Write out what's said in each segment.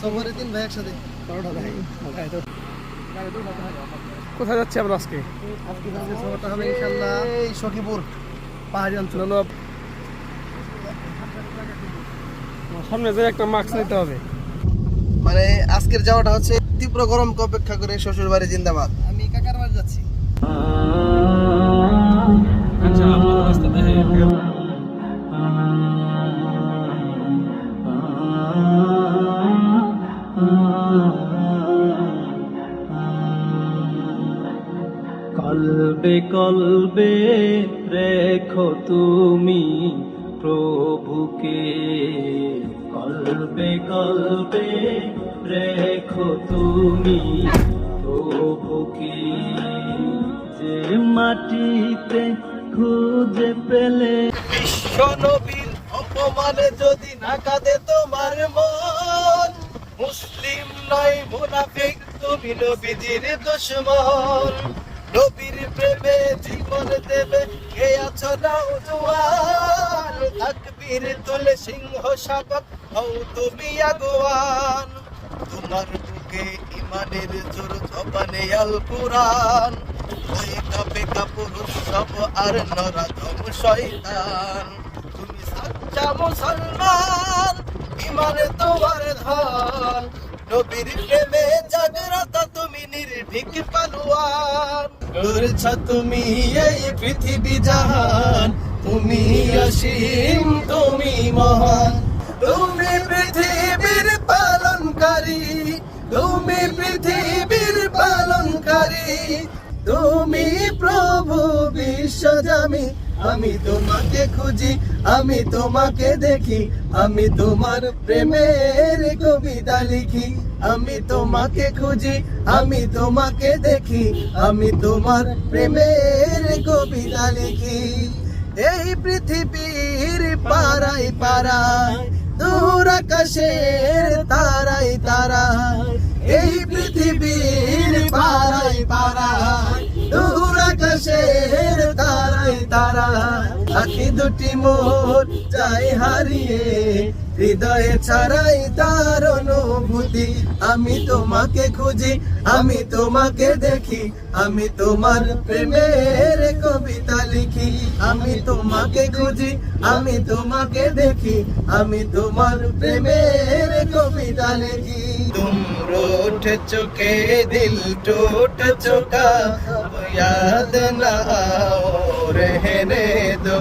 সফরে তিন ভাই একসাথে কোথায় যাচ্ছি আমরা আজকে? আজকে সফরটা হবে ইনশাল্লাহ এই সখীপুর পাহাড়ি অঞ্চল। সামনে যে একটা মাস্ক নিতে হবে। মানে আজকের যাওয়াটা হচ্ছে তীব্র গরমকে অপেক্ষা করে শ্বশুর বাড়ি জিন্দাবাদ। আমি কাকার বাড়ি যাচ্ছি। কলবে রেখো তুমি প্রভুকে। কলবে কলবে রেখো তুমি প্রভুকে। যে মাটিতে খুঁজে পেলে বিশ্ব নবীর অপমানে যদি না কাঁদে তোমার মন, মুসলিম নয়, মুনাফিক, তুমি নবীজির দুশ্মন। নবীর প্রেমে দেবে, কে আছো না উজওয়ান? তাকবীর তুলে সিংহ শাবক হও তুমি আগুয়ান। তোমার বুকে ইমানের জোর, জবানে আল কুরআন। ওই কাপে কাপুরুষ সব আর নরাধম শয়তান। তুমি সাচ্চা মুসলমান, ইমানে তোমার ধন। নবীর প্রেমে জাগ্রত তুমি নির্ভীক পালুয়ান। করছ তুমি এই পৃথিবী জাহান? তুমি অসীম, তুমি মহান। তুমি পৃথিবীর পালনকারী। তুমি পৃথিবীর পালনকারী। তুমি প্রভু বিশ্বজামি আমি তোমাকে খুঁজি, আমি তোমাকে দেখি, আমি তোমার প্রেমের কবিতা লিখি। আমি তোমাকে খুঁজি, আমি তোমাকে দেখি, আমি তোমার প্রেমের কবিতা লিখি। এই পৃথিবীর পাড়ায় পাড়ায়, দূর আকাশের তারাই তারাই এই পৃথিবীর পাড়ায় দূর আকাশের তারাই তারা আখি দুটি মোর যাই হারিয়ে হৃদয়ে ছাড়াই তার অনুভূতি আমি তোমাকে খুঁজি আমি তোমাকে দেখি আমি তোমার প্রেমের কবিতা লিখি আমি তোমাকে খুঁজি আমি তোমাকে দেখি আমি তোমার প্রেমের কবিতা লিখি तुम रूठ चुके दिल टूट चुका अब याद न आओ रहने दो।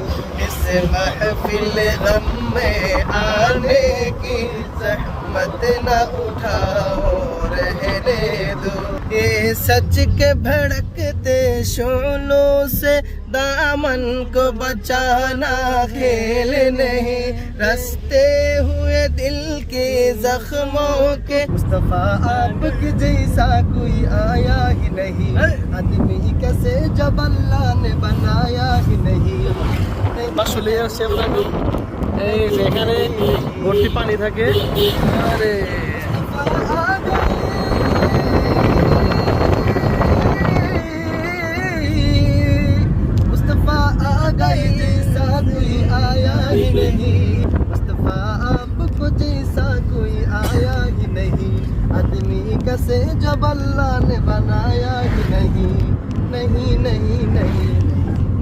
इस महफिल गम में आने की जहमत न उठाओ। रहने दो। ये सच के भड़कते शोलों से दामन को बचाना खेल नहीं रस्ते हुए दिल के जख्मों के मुस्तफा आपके जैसा कोई आया ही नहीं आदमी कैसे जब अल्लाह ने बनाया ही नहीं আসলে আসছে আমরা এই যে এখানে ভর্তি পানি থাকে আরে आ गए जैसा कोई आया ही नहीं मुस्तफा आपको जैसा कोई आया ही नहीं आदमी कैसे जब अल्लाह ने बनाया ही नहीं नहीं नहीं नहीं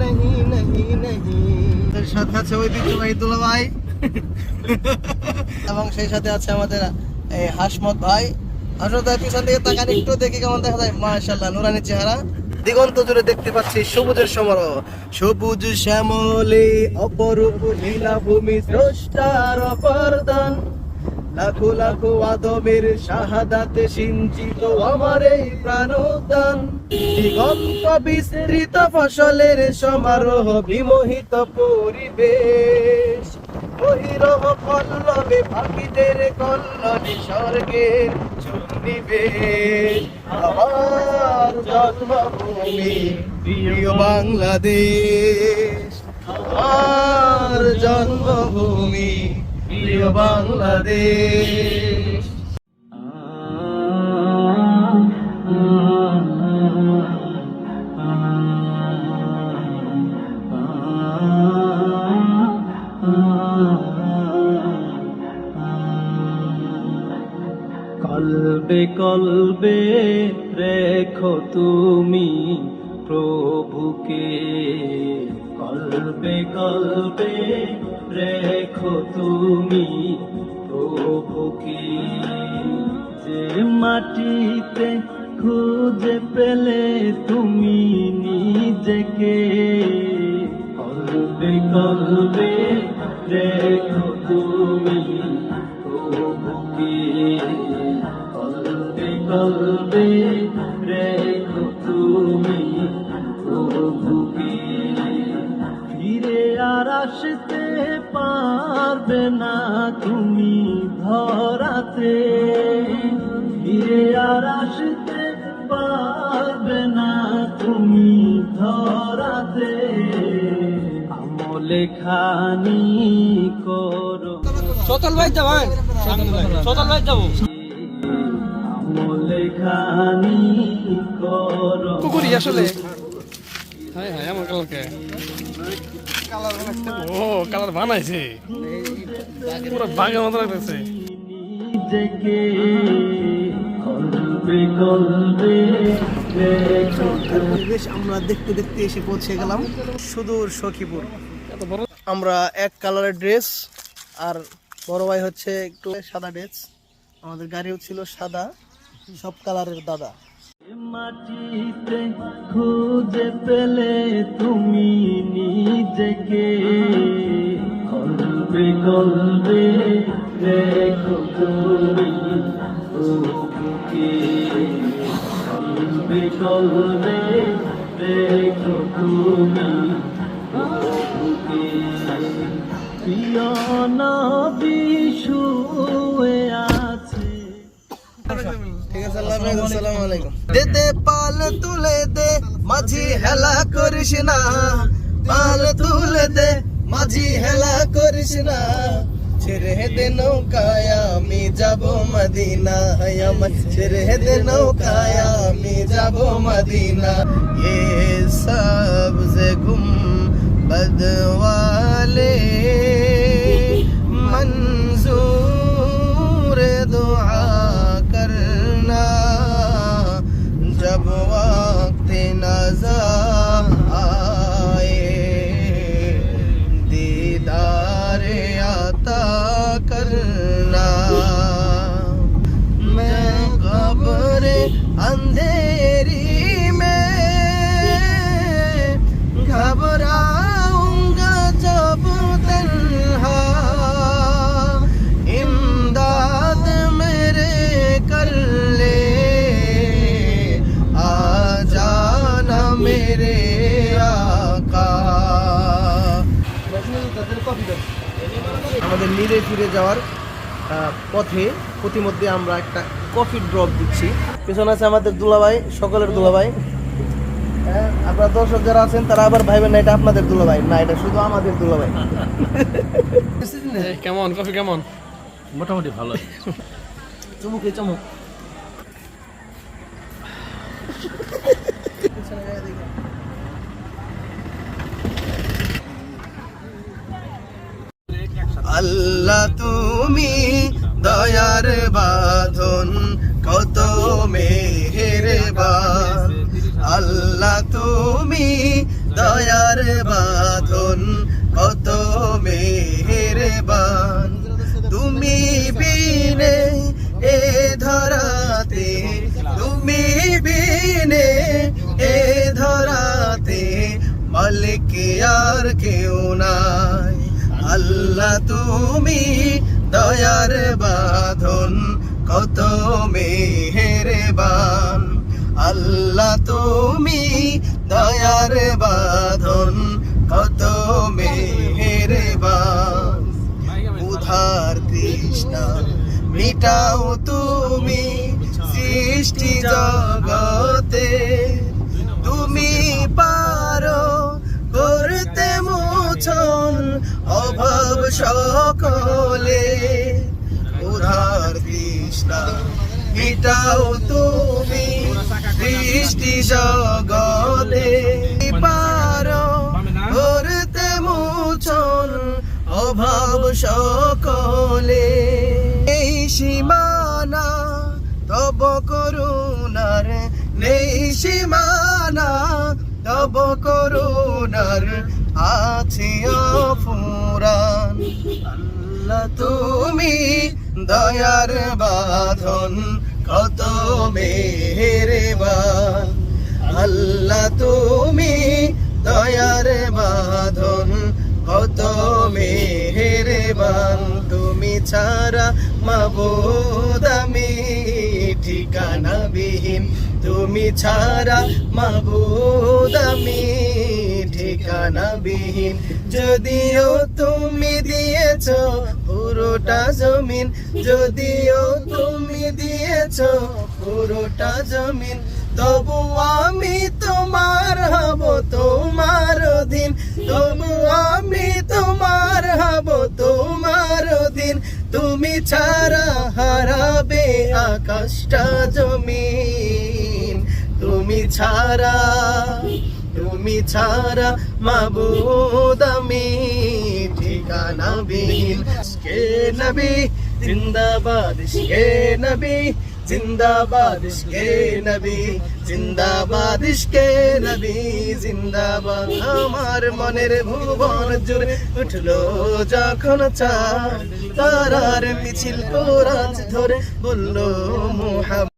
नहीं नहीं नहीं সাথে আছে ঐতিহ্যবাহী দুলা ভাই এবং সেই সাথে আছে আমাদের এই হাসমত ভাই হাসমত ভাই পিছন দিকে তাকান একটু দেখি কেমন দেখা যায় মাশাল্লাহ নুরানি চেহারা দিগন্ত জুড়ে দেখতে পাচ্ছি সবুজের সমারোহ। সবুজ শ্যামলে অপরূপ নীলাভূমি স্রষ্টার অপরদান। লাখো লাখো আদমের শাহাদাতে সিঞ্চিত আমার এই প্রাণদান। দিগন্ত বিস্তৃত ফসলের সমারোহ, বিমোহিত পরিবেশ। বহিরহ পল্লবে পাখিদের কল্লনে স্বর্গের জন্মভূমি প্রিয় বাংলাদেশ। আমার জন্মভূমি প্রিয় বাংলাদেশ। প্রভুকে কলবে কলবে রেখো তুমি প্রভুকে। যে মাটিতে খুঁজে পেলে তুমি নিজেকে কলবে কলবে রেখো তুমি প্রভুকে। তুমি ধরাতে আমলে খানি করো। সতল ভাই যাব সতল ভাই যাব। আমলে খানি করো। পুকুরি আসলে। হ্যাঁ হ্যাঁ এমন কালারকে ও কালার বানাইছে। পুরো বাঘের মতো লাগতেছে। নিজেকে পরিবেশ আমরা দেখতে দেখতে এসে পৌঁছে গেলাম সুদূর সখীপুর। আমরা এক কালারের ড্রেস আর বড় ভাই হচ্ছে একটু সাদা ড্রেস আমাদের গাড়িও ছিল সাদা, সব কালারের দাদা। মাটিতে খুঁজে পেলে তুমি নিজেকে। কলবে কলবে রেখো তুমি। প্রভুকে কলবে কলবে তুমি। প্রিয় নবী শুয়ে আছে। ঠিক আছে, আল্লাহ হাফেজ, আসসালামু আলাইকুম। দে, পাল তুলে দে, মাঝি হেলা করিস না। পাল তুলে দে, মাঝি হেলা করিস না। ছেড়ে দে নৌকায় আমি যাব মদিনায় আমার ছেড়ে দে নৌকায় আমি যাব মদিনা এ সবজ গুম বদওয়ালে Uh. আমাদের নিরে ফিরে যাওয়ার পথে প্রতিমধ্যে আমরা একটা কফি ড্রপ দিচ্ছি। পেছনে আছে আমাদের দুলাভাই সকলের দুলাভাই। হ্যাঁ, আপনারা দর্শক যারা আছেন তারা আবার ভাইবেন না এটা আপনাদের দুলাভাই। না এটা শুধু আমাদের দুলাভাই। কেমন কফি কেমন? মোটামুটি ভালো। চুমুকে চমুক। আল্লাহ তুমি দয়ার বাঁধন, কত মেহের আল্লাহ তুমি দয়ার বাঁধন, কত মেহের তুমি বিনে এ ধরাতে, তুমি বিনে এ ধরাতে, মালিক আর নাই আল্লাহ, তুমি দয়ার বাঁধন, কত মেহেরবান। আল্লাহ, তুমি দয়ার বাঁধন, কত মেহেরবান। উধার তৃষ্ণা মিটাও তুমি সৃষ্টি জগতে। তুমি পারো করতে মোচন অভাব সকলে। উধার তৃষ্ণা মিটাও তুমি সৃষ্টি জগতে। পারো করতে মোচন অভাব সকলে। এই সীমানা, তব করুণার। নেই সীমানা, তব করুণার। আছে আল্লাহ, তুমি দয়ার বাঁধন, কত মেহেরবান। আল্লাহ, তুমি দয়ার বাঁধন, কত মেহেরবান। তুমি ছাড়া মাবুদ আমি ঠিকানা বিহীন তুমি ছাড়া মাবুদ আমি ঠিকানা বিহীন যদিও তুমি দিয়েছ পুরোটা জমিন, যদিও তুমি দিয়েছ পুরোটা জমিন, তবু আমি তোমার হব তোমার অধীন। তবু আমি তোমার হব তোমার অধীন। তুমি ছাড়া হারাবে আকাশটা জমিন। তুমি ছাড়া তুমি ছাড়া মাবুদ আমি ঠিকানা বিহীন। কে নবী? জিন্দাবাদ, কে নবী? জিন্দাবাদ, কে নবী? জিন্দাবাদ, কে নবী? জিন্দাবাদ, আমার মনের ভুবন জুড়ে উঠল যখন চা তারার মিছিল কোরাজ ধরে বলল মোহাম্মদ।